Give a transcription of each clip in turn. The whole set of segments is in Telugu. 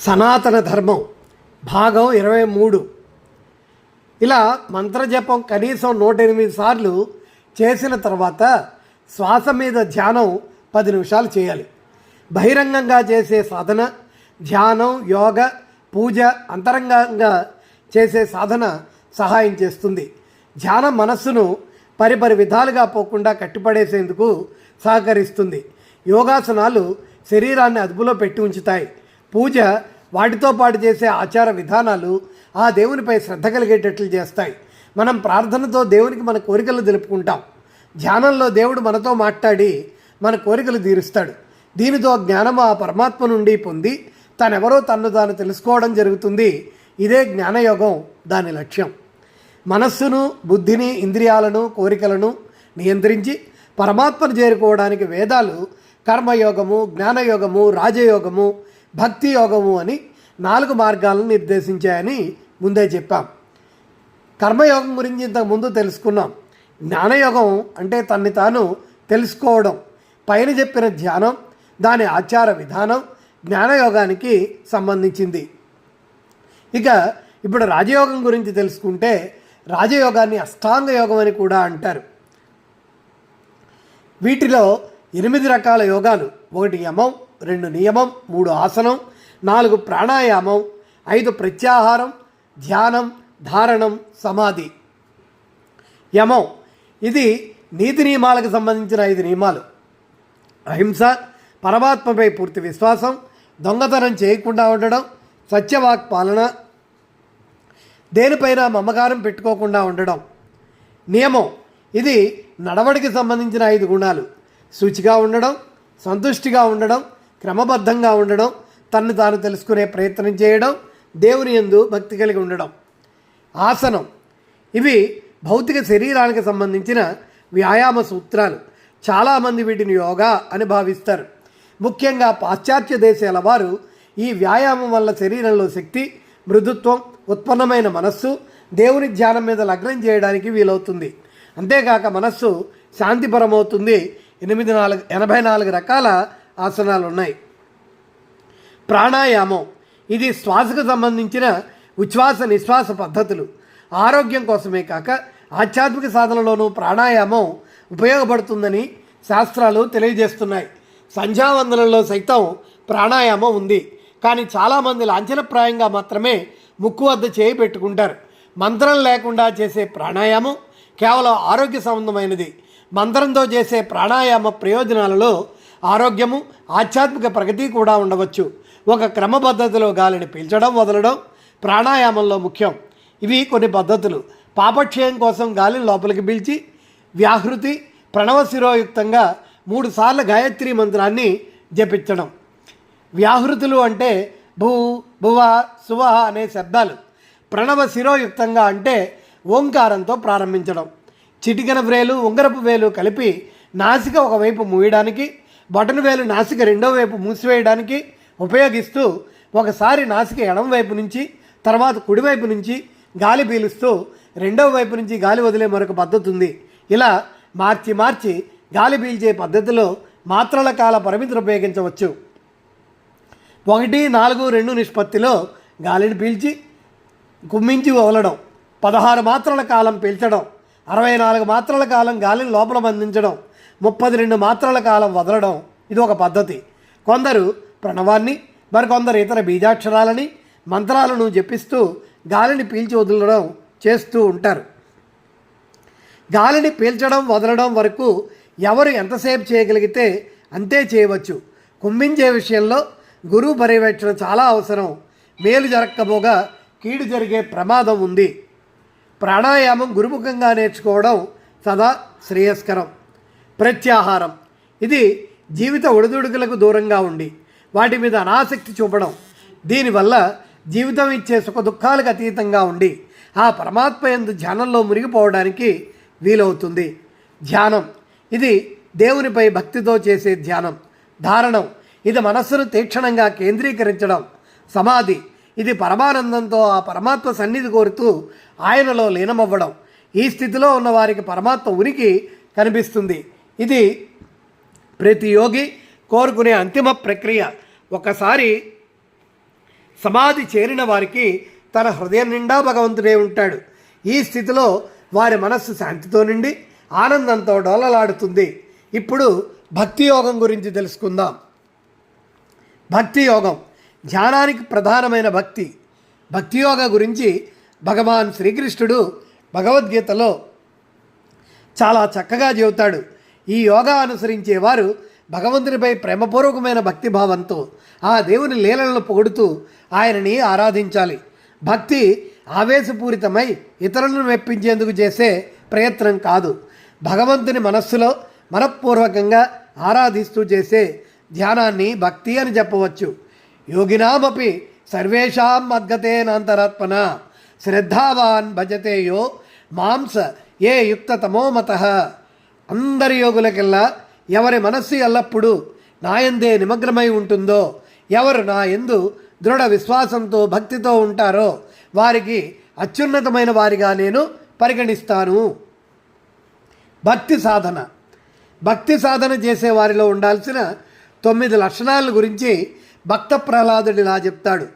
సనాతన ధర్మం. భాగం ఇరవై మూడు. ఇలా మంత్రజపం కనీసం నూట ఎనిమిది సార్లు చేసిన తర్వాత శ్వాస మీద ధ్యానం పది నిమిషాలు చేయాలి. బహిరంగంగా చేసే సాధన ధ్యానం యోగ పూజ అంతరంగంగా చేసే సాధన సహాయం చేస్తుంది. ధ్యానం మనస్సును పరిపరి విధాలుగా పోకుండా కట్టిపడేసేందుకు సహకరిస్తుంది. యోగాసనాలు శరీరాన్ని అదుపులో పెట్టి ఉంచుతాయి. పూజ వాటితో పాటు చేసే ఆచార విధానాలు ఆ దేవునిపై శ్రద్ధ కలిగేటట్లు చేస్తాయి. మనం ప్రార్థనతో దేవునికి మన కోరికలు తెలుపుకుంటాం. ధ్యానంలో దేవుడు మనతో మాట్లాడి మన కోరికలు తీరుస్తాడు. దీనితో జ్ఞానం ఆ పరమాత్మ నుండి పొంది తనెవరో తన్ను తాను తెలుసుకోవడం జరుగుతుంది. ఇదే జ్ఞానయోగం దాని లక్ష్యం. మనస్సును బుద్ధిని ఇంద్రియాలను కోరికలను నియంత్రించి పరమాత్మను చేరుకోవడానికి వేదాలు కర్మయోగము జ్ఞానయోగము రాజయోగము భక్తి యోగము అని నాలుగు మార్గాలను నిర్దేశించాయని ముందే చెప్పాం. కర్మయోగం గురించి ఇంతకు ముందు తెలుసుకున్నాం. జ్ఞానయోగం అంటే తన్ని తాను తెలుసుకోవడం పైన చెప్పిన ధ్యానం దాని ఆచార విధానం జ్ఞానయోగానికి సంబంధించింది. ఇక ఇప్పుడు రాజయోగం గురించి తెలుసుకుంటే రాజయోగాన్ని అష్టాంగ యోగం అని కూడా అంటారు. వీటిలో ఎనిమిది రకాల యోగాలు ఒకటి యమం రెండు నియమం మూడు ఆసనం నాలుగు ప్రాణాయామం ఐదు ప్రత్యాహారం ధ్యానం ధారణం సమాధి. యమం. ఇది నీతి నియమాలకు సంబంధించిన ఐదు నియమాలు. అహింస పరమాత్మపై పూర్తి విశ్వాసం దొంగతనం చేయకుండా ఉండడం సత్యవాక్ పాలన దేనిపైన మమకారం పెట్టుకోకుండా ఉండడం. నియమం. ఇది నడవడికి సంబంధించిన ఐదు గుణాలు. శుచిగా ఉండడం సంతుష్టిగా ఉండడం క్రమబద్ధంగా ఉండడం తన్ను తాను తెలుసుకునే ప్రయత్నం చేయడం దేవుని యందు భక్తి కలిగి ఉండడం. ఆసనం. ఇవి భౌతిక శరీరానికి సంబంధించిన వ్యాయామ సూత్రాలు. చాలామంది వీటిని యోగా అని భావిస్తారు. ముఖ్యంగా పాశ్చాత్య దేశాల వారు ఈ వ్యాయామం వల్ల శరీరంలో శక్తి మృదుత్వం ఉత్పన్నమైన మనస్సు దేవుని ధ్యానం మీద లగ్నం చేయడానికి వీలవుతుంది. అంతేకాక మనస్సు శాంతిపరమవుతుంది ఎనిమిది నాలుగు ఎనభై నాలుగు రకాల ఆసనాలు ఉన్నాయి ప్రాణాయామం. ఇది శ్వాసకు సంబంధించిన ఉచ్ఛ్వాస నిశ్వాస పద్ధతులు. ఆరోగ్యం కోసమే కాక ఆధ్యాత్మిక సాధనలోనూ ప్రాణాయామం ఉపయోగపడుతుందని శాస్త్రాలు తెలియజేస్తున్నాయి. సంధ్యావందనంలో సైతం ప్రాణాయామం ఉంది. కానీ చాలామంది లాంఛనప్రాయంగా మాత్రమే ముక్కు వద్ద చేయి పెట్టుకుంటారు. మంత్రం లేకుండా చేసే ప్రాణాయామం కేవలం ఆరోగ్య సంబంధమైనది. మంత్రంతో చేసే ప్రాణాయామ ప్రయోజనాలలో ఆరోగ్యము ఆధ్యాత్మిక ప్రగతి కూడా ఉండవచ్చు. ఒక క్రమ పద్ధతిలో గాలిని పీల్చడం వదలడం ప్రాణాయామంలో ముఖ్యం. ఇవి కొన్ని పద్ధతులు. పాపక్షయం కోసం గాలిని లోపలికి పీల్చి వ్యాహృతి ప్రణవ శిరోయుక్తంగా గాయత్రి మంత్రాన్ని జపించడం. వ్యాహృతులు అంటే భూ భువ సువ అనే శబ్దాలు. ప్రణవ శిరోయుక్తంగా అంటే ఓంకారంతో ప్రారంభించడం. చిటికెన వ్రేలు ఉంగరపు వేలు కలిపి నాసిక ఒకవైపు మూయడానికి బటన్ వేలు నాసిక రెండో వైపు మూసివేయడానికి ఉపయోగిస్తూ ఒకసారి నాసిక ఎడం వైపు నుంచి తర్వాత కుడివైపు నుంచి గాలి పీలుస్తూ రెండవ వైపు నుంచి గాలి వదిలే మరొక పద్ధతి ఉంది. ఇలా మార్చి మార్చి గాలి పీల్చే పద్ధతిలో మాత్రల కాల పరిమితిని ఉపయోగించవచ్చు. ఒకటి నాలుగు రెండు నిష్పత్తిలో గాలిని పీల్చి కుమ్మించి వదలడం పదహారు మాత్రల కాలం పీల్చడం అరవై నాలుగు మాత్రల కాలం గాలిని లోపల బంధించడం ముప్పది రెండు మాత్రల కాలం వదలడం ఇది ఒక పద్ధతి. కొందరు ప్రణవాన్ని మరికొందరు ఇతర బీజాక్షరాలని మంత్రాలను జపిస్తూ గాలిని పీల్చి వదలడం చేస్తూ ఉంటారు. గాలిని పీల్చడం వదలడం వరకు ఎవరు ఎంతసేపు చేయగలిగితే అంతే చేయవచ్చు. కుంభించే విషయంలో గురువు పర్యవేక్షణ చాలా అవసరం. మేలు జరగకపోగా కీడు జరిగే ప్రమాదం ఉంది. ప్రాణాయామం గురుముఖంగా నేర్చుకోవడం సదా శ్రేయస్కరం. ప్రత్యాహారం. ఇది జీవిత ఒడిదుడుకులకు దూరంగా ఉండి వాటి మీద అనాసక్తి చూపడం. దీనివల్ల జీవితం ఇచ్చే సుఖ దుఃఖాలకు అతీతంగా ఉండి ఆ పరమాత్మ ఎందు ధ్యానంలో మునిగిపోవడానికి వీలవుతుంది. ధ్యానం. ఇది దేవునిపై భక్తితో చేసే ధ్యానం. ధారణం. ఇది మనస్సును తీక్షణంగా కేంద్రీకరించడం. సమాధి. ఇది పరమానందంతో ఆ పరమాత్మ సన్నిధి కోరుతూ ఆయనలో లీనమవ్వడం. ఈ స్థితిలో ఉన్న వారికి పరమాత్మ ఉనికి కనిపిస్తుంది. ఇది ప్రతి యోగి కోరుకునే అంతిమ ప్రక్రియ. ఒకసారి సమాధి చేరిన వారికి తన హృదయం నిండా భగవంతుడే ఉంటాడు. ఈ స్థితిలో వారి మనస్సు శాంతితో నిండి ఆనందంతో డోలలాడుతుంది. ఇప్పుడు భక్తి యోగం గురించి తెలుసుకుందాం. భక్తి యోగం. ధ్యానానికి ప్రధానమైన భక్తి. భక్తి యోగ గురించి భగవాన్ శ్రీకృష్ణుడు భగవద్గీతలో చాలా చక్కగా చెబుతాడు. ఈ యోగా అనుసరించేవారు భగవంతునిపై ప్రేమపూర్వకమైన భక్తిభావంతో ఆ దేవుని లీలలను పొగుడుతూ ఆయనని ఆరాధించాలి. భక్తి ఆవేశపూరితమై ఇతరులను మెప్పించేందుకు చేసే ప్రయత్నం కాదు. భగవంతుని మనస్సులో మనఃపూర్వకంగా ఆరాధిస్తూ చేసే ధ్యానాన్ని భక్తి అని చెప్పవచ్చు. యోగినామపి సర్వేషాం మద్గతేనంతరాత్మన శ్రద్ధావాన్ భజతే యో మాంస ఏ యుక్తతమో మత. అందరి యోగులకెల్లా ఎవరి మనస్సు ఎల్లప్పుడూ నాయందే నిమగ్నమై ఉంటుందో ఎవరు నా ఎందు దృఢ విశ్వాసంతో భక్తితో ఉంటారో వారికి అత్యున్నతమైన వారిగా నేను పరిగణిస్తాను. భక్తి సాధన. భక్తి సాధన చేసే వారిలో ఉండాల్సిన తొమ్మిది లక్షణాల గురించి భక్త ప్రహ్లాదుడు ఇలా చెప్తాడు.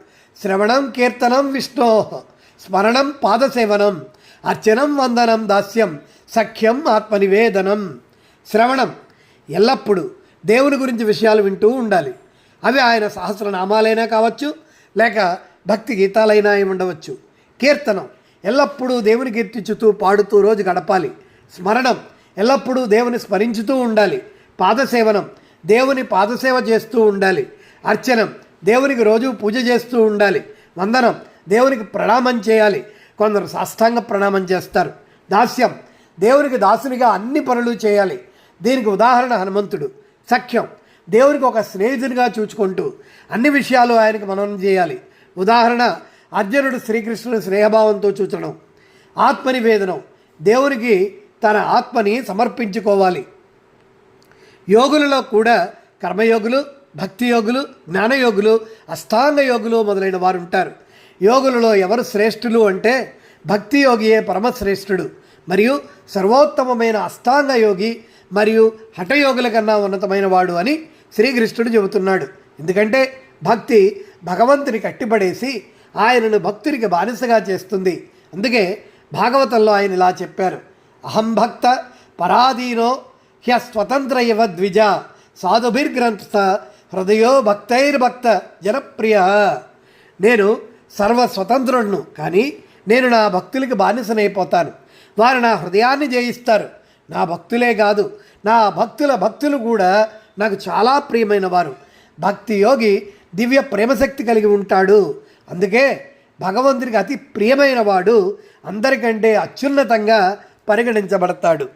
శ్రవణం కీర్తనం విష్ణో స్మరణం పాదసేవనం అర్చనం వందనం దాస్యం సఖ్యం ఆత్మనివేదనం. శ్రవణం ఎల్లప్పుడూ దేవుని గురించి విషయాలు వింటూ ఉండాలి. అవి ఆయన సహస్రనామాలైనా కావచ్చు లేక భక్తి గీతాలైనా అయి ఉండవచ్చు. కీర్తనం ఎల్లప్పుడూ దేవుని కీర్తించుతూ పాడుతూ రోజు గడపాలి. స్మరణం ఎల్లప్పుడూ దేవుని స్మరించుతూ ఉండాలి. పాదసేవనం దేవుని పాదసేవ చేస్తూ ఉండాలి. అర్చనం. దేవునికి రోజు పూజ చేస్తూ ఉండాలి. వందనం. దేవునికి ప్రణామం చేయాలి. కొందరు సాష్టాంగ ప్రణామం చేస్తారు. దాస్యం. దేవునికి దాసునిగా అన్ని పనులు చేయాలి. దీనికి ఉదాహరణ హనుమంతుడు. సఖ్యం. దేవునికి ఒక స్నేహితునిగా చూచుకుంటూ అన్ని విషయాలు ఆయనకు మనం చేయాలి. ఉదాహరణ అర్జునుడు శ్రీకృష్ణుని స్నేహభావంతో చూచడం. ఆత్మనివేదనం. దేవునికి తన ఆత్మని సమర్పించుకోవాలి. యోగులలో కూడా కర్మయోగులు భక్తి యోగులు జ్ఞానయోగులు అష్టాంగ యోగులు మొదలైన వారు ఉంటారు. యోగులలో ఎవరు శ్రేష్ఠులు అంటే భక్తి యోగియే పరమశ్రేష్ఠుడు మరియు సర్వోత్తమమైన అష్టాంగ యోగి మరియు హఠయోగుల కన్నా ఉన్నతమైన వాడు అని శ్రీకృష్ణుడు చెబుతున్నాడు. ఎందుకంటే భక్తి భగవంతుని కట్టిపడేసి ఆయనను భక్తునికి బానిసగా చేస్తుంది. అందుకే భాగవతంలో ఆయన ఇలా చెప్పారు. అహం భక్త పరాధీనో హ్య స్వతంత్ర ఇవ ద్విజ సాధుభిర్గ్రంథ హృదయో భక్తైర్భక్త జనప్రియ. నేను సర్వ స్వతంత్రుడును కానీ నేను నా భక్తులకి బానిసనైపోతాను. వారు నా హృదయాన్ని జయిస్తారు. నా భక్తులే కాదు నా భక్తుల భక్తులు కూడా నాకు చాలా ప్రియమైన వారు భక్తి యోగి దివ్య ప్రేమశక్తి కలిగి ఉంటాడు. అందుకే భగవంతునికి అతి ప్రియమైన వాడు అందరికంటే అత్యున్నతంగా పరిగణించబడతాడు.